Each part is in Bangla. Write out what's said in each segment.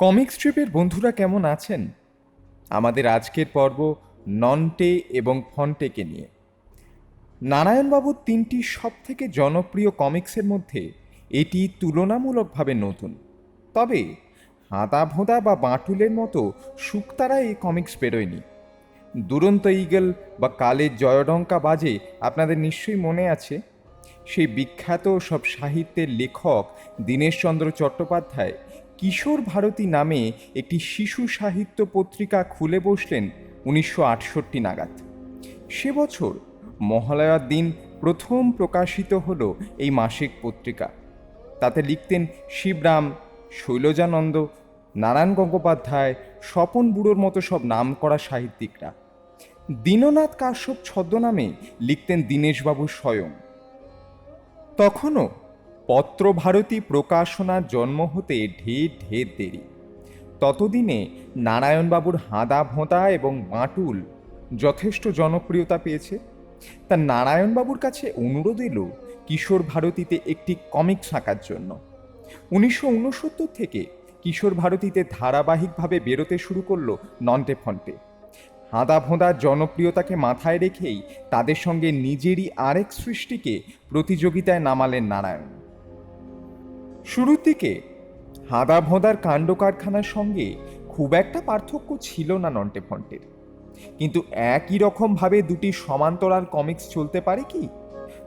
কমিক স্ট্রিপের বন্ধুরা কেমন আছেন? আমাদের আজকের পর্ব ননটে এবং ফন্টেকে নিয়ে। নারায়ণবাবুর তিনটি সব থেকে জনপ্রিয় কমিক্সের মধ্যে এটি তুলনামূলকভাবে নতুন। তবে হাঁদা ভোঁদা বা বাঁটুলের মতো শুকতারা এই কমিক্স বেরোয়নি দুরন্ত ইগল বা কালের জয়ডঙ্কা বাজে আপনাদের নিশ্চয়ই মনে আছে? সেই বিখ্যাত সব সাহিত্যের লেখক দীনেশচন্দ্র চট্টোপাধ্যায় কিশোর ভারতী নামে একটি শিশু সাহিত্য পত্রিকা খুলে বসলেন উনিশশো আটষট্টি নাগাদ। সে বছর মহালয়ার দিন প্রথম প্রকাশিত হলো এই মাসিক পত্রিকা। তাতে লিখতেন শিবরাম, শৈলজানন্দ, নারায়ণ গঙ্গোপাধ্যায়, স্বপন বুড়োর মতো সব নাম করা সাহিত্যিকরা। দীননাথ কাশ্যপ ছদ্মনামে লিখতেন দীনেশবাবু স্বয়ং। তখনও পত্রভারতী প্রকাশনার জন্ম হতে ঢের ঢের দেরি। ততদিনে নারায়ণবাবুর হাঁদা ভোঁতা এবং বাঁটুল যথেষ্ট জনপ্রিয়তা পেয়েছে। তা নারায়ণবাবুর কাছে অনুরোধ এলো কিশোর ভারতীতে একটি কমিক্স আঁকার জন্য। উনিশশো উনসত্তর থেকে কিশোর ভারতীতে ধারাবাহিকভাবে বেরোতে শুরু করল নন্টে ফন্টে। হাঁদা ভোঁদার জনপ্রিয়তাকে মাথায় রেখেই তাদের সঙ্গে নিজেরই আরেক সৃষ্টিকে প্রতিযোগিতায় নামালেন নারায়ণ। শুরুর দিকে হাঁদা ভোঁদার কাণ্ড কারখানার সঙ্গে খুব একটা পার্থক্য ছিল না নন্টে ফন্টের কিন্তু একই রকমভাবে দুটি সমান্তরাল কমিক্স চলতে পারে কি?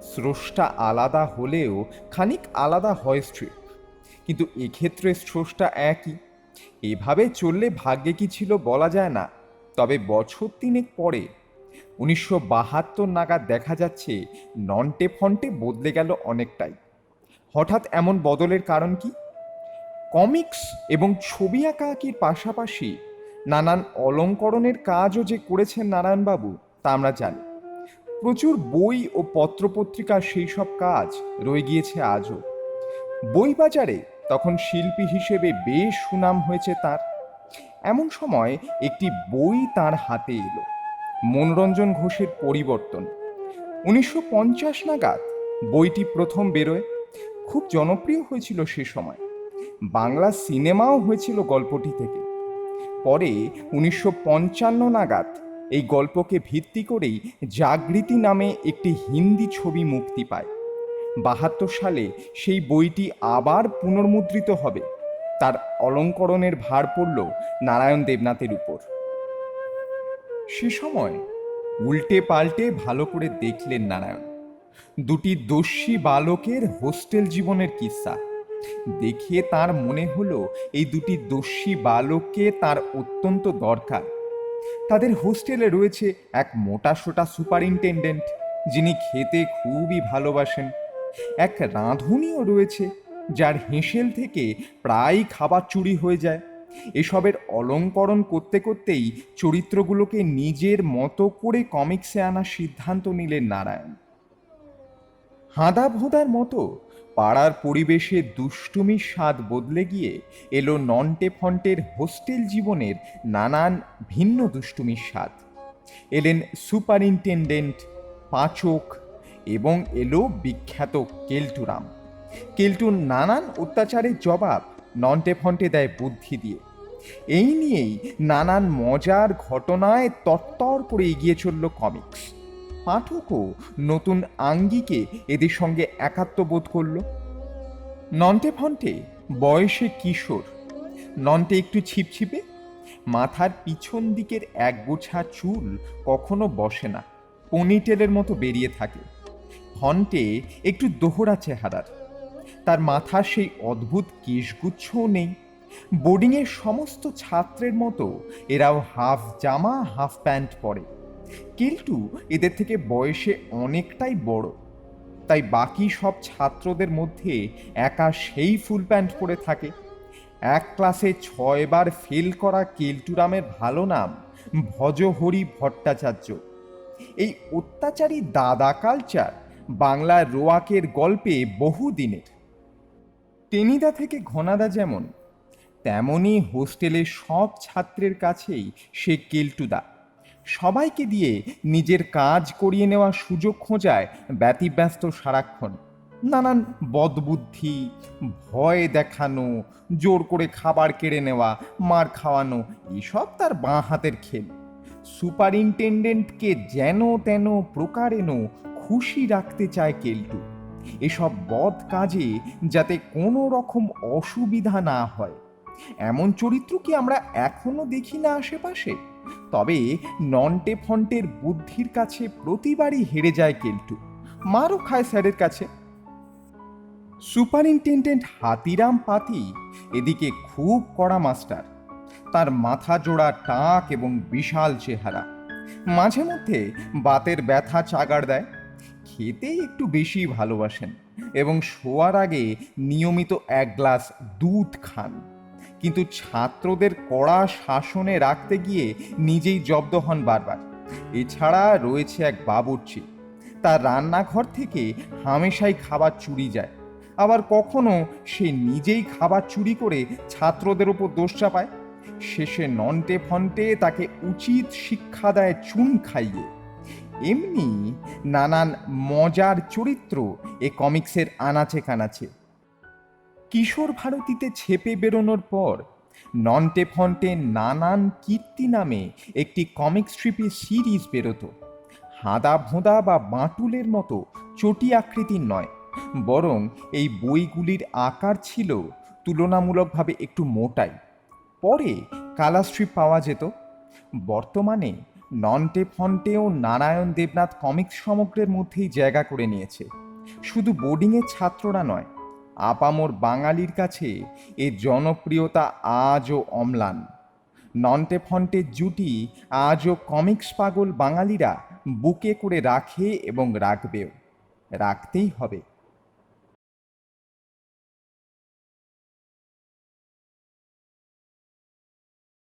স্রষ্টা আলাদা হলেও খানিক আলাদা হয় স্ট্রিপ কিন্তু এক্ষেত্রে স্রষ্টা একই। এভাবে চললে ভাগ্যে কি ছিল বলা যায় না। তবে বছর তিনেক পরে উনিশশো বাহাত্তর নাগাদ দেখা যাচ্ছে নন্টে ফন্টে বদলে গেল অনেকটাই। হঠাৎ এমন বদলের কারণ কি? কমিক্স এবং ছবি আঁকা আঁকির পাশাপাশি নানান অলঙ্করণের কাজও যে করেছেন নারায়ণবাবু, তা আমরা জানি। প্রচুর বই ও পত্রপত্রিকার সেই সব কাজ রয়ে গিয়েছে আজও। বই বাজারে তখন শিল্পী হিসেবে বেশ সুনাম হয়েছে তার। এমন সময় একটি বই তার হাতে এলো, মনোরঞ্জন ঘোষের পরিবর্তন। উনিশশো পঞ্চাশ নাগাদ বইটি প্রথম বেরোয়। খুব জনপ্রিয় হয়েছিল সে সময়। বাংলা সিনেমাও হয়েছিল গল্পটি থেকে। পরে উনিশশো পঞ্চান্ন নাগাদ এই গল্পকে ভিত্তি করেই জাগৃতি নামে একটি হিন্দি ছবি মুক্তি পায়। বাহাত্তর সালে সেই বইটি আবার পুনর্মুদ্রিত হবে। তার অলঙ্করণের ভার পড়ল নারায়ণ দেবনাথের উপর। সে সময় উল্টে পাল্টে ভালো করে দেখলেন নারায়ণ। দুটি দস্যি বালকের হোস্টেল জীবনের কিস্সা। দেখে তার মনে হলো এই দুটি দস্যি বালককে তার অত্যন্ত দরকার। তাদের হোস্টেলে রয়েছে এক মোটাসোটা সুপারিনটেন্ডেন্ট, যিনি খেতে খুবই ভালোবাসেন। এক রাঁধুনিও রয়েছে, যার হেঁসেল থেকে প্রায় খাবার চুরি হয়ে যায়। এসবের অলঙ্করণ করতে করতেই চরিত্রগুলোকে নিজের মতো করে কমিক্সে আনার সিদ্ধান্ত নিলেন নারায়ণ। হাঁদা ভোঁদার মতো পাড়ার পরিবেশে দুষ্টুমির স্বাদ বদলে গিয়ে এলো নন্টে ফন্টের হোস্টেল জীবনের নানান ভিন্ন দুষ্টুমির স্বাদ। এলেন সুপারিনটেন্ডেন্ট পাচক এবং এলো বিখ্যাত কেলটুরাম। কেলটুর নানান অত্যাচারের জবাব নন্টে ফন্টে দেয় বুদ্ধি দিয়ে। এই নিয়েই নানান মজার ঘটনায় তত্তর করে এগিয়ে চলল কমিক্স। পাঠকও নতুন আঙ্গিকে এদের সঙ্গে একাত্ম বোধ করল। নন্টে ফন্টে, বয়সে কিশোর। নন্টে একটু ছিপছিপে, মাথার পিছন দিকের এক গোছা চুল কখনো বসে না, পনিটেলের মতো বেরিয়ে থাকে। ফন্টে একটু দোহরা চেহারার। তার মাথার সেই অদ্ভুত কেশগুচ্ছও নেই। বোর্ডিংয়ের সমস্ত ছাত্রের মতো এরাও হাফ জামা, হাফ প্যান্ট পরে। কেলটু এদের থেকে বয়সে অনেকটাই বড়। তাই বাকি সব ছাত্রদের মধ্যে একা সেই ফুল প্যান্ট পরে থাকে। এক ক্লাসে ছয়বার ফেল করা কেলটুরামের ভালো নাম ভজহরি ভট্টাচার্য। এই অত্যাচারী দাদা কালচার বাংলার রোয়াকের গল্পে বহু দিনের টেনিদা থেকে ঘনাদা যেমন তেমনই হোস্টেলের সব ছাত্রের কাছেই সে কেলটুদা। সবাইকে দিয়ে নিজের কাজ করিয়ে নেওয়ার সুযোগ খোঁজায় ব্যতিব্যস্ত সারাক্ষণ। নানান বদবুদ্ধি, ভয় দেখানো, জোর করে খাবার কেড়ে নেওয়া, মার খাওয়ানো, এসব তার বাঁ হাতের খেল। সুপারিনটেন্ডেন্টকে যেন তেন প্রকারেণ খুশি রাখতে চায় কেলটু। এসব বদ কাজে যাতে কোনো রকম অসুবিধা না হয়। এমন চরিত্র কি আমরা এখনও দেখি না আশেপাশে? তবে নন্টে ফন্টের বুদ্ধির কাছে প্রতিবারই হেরে যায় কেলটু মারও খায় স্যারের কাছে। সুপারিনটেন্ডেন্ট হাতিরাম পাতি এদিকে খুব কড়া মাস্টার। তার মাথা জোড়া টাক এবং বিশাল চেহারা। মাঝে মধ্যে বাতের ব্যথা চাগাড় দেয়। খেতে একটু বেশি ভালোবাসেন এবং শোয়ার আগে নিয়মিত এক গ্লাস দুধ খান। কিন্তু ছাত্রদের কড়া শাসনে রাখতে গিয়ে নিজেই জব্দ হন বারবার। এছাড়া রয়েছে এক বাবুর্চি। তার রান্নাঘর থেকে হামেশাই খাবার চুরি যায়। আবার কখনো সে নিজেই খাবার চুরি করে ছাত্রদের ওপর দোষ চাপায়। শেষে নন্টে ফন্টে তাকে উচিত শিক্ষা দেয় চুন খাইয়ে। এমনি নানান মজার চরিত্র এ কমিক্সের আনাচে কানাচে। কিশোর ভারতীতে ছেপে বেরোনোর পর নন্টে ফন্টে নানান কীর্তি নামে একটি কমিক স্ট্রিপে সিরিজ বেরোতো। হাদা ভোঁদা বা বাঁটুলের মতো চটি আকৃতির নয়, বরং এই বইগুলির আকার ছিল তুলনামূলকভাবে একটু মোটাই। পরে কালার স্ট্রিপ পাওয়া যেত। বর্তমানে নন্টে ফন্টেও নারায়ণ দেবনাথ কমিক্স সমগ্রের মধ্যেই জায়গা করে নিয়েছে। শুধু বোর্ডিংয়ের ছাত্ররা নয় আপামোর বাঙালির কাছে এ জনপ্রিয়তা আজও অম্লান। নন্টে ফন্টের জুটি আজও কমিক্স পাগল বাঙালিরা বুকে করে রাখে এবং রাখবেও। রাখতেই হবে।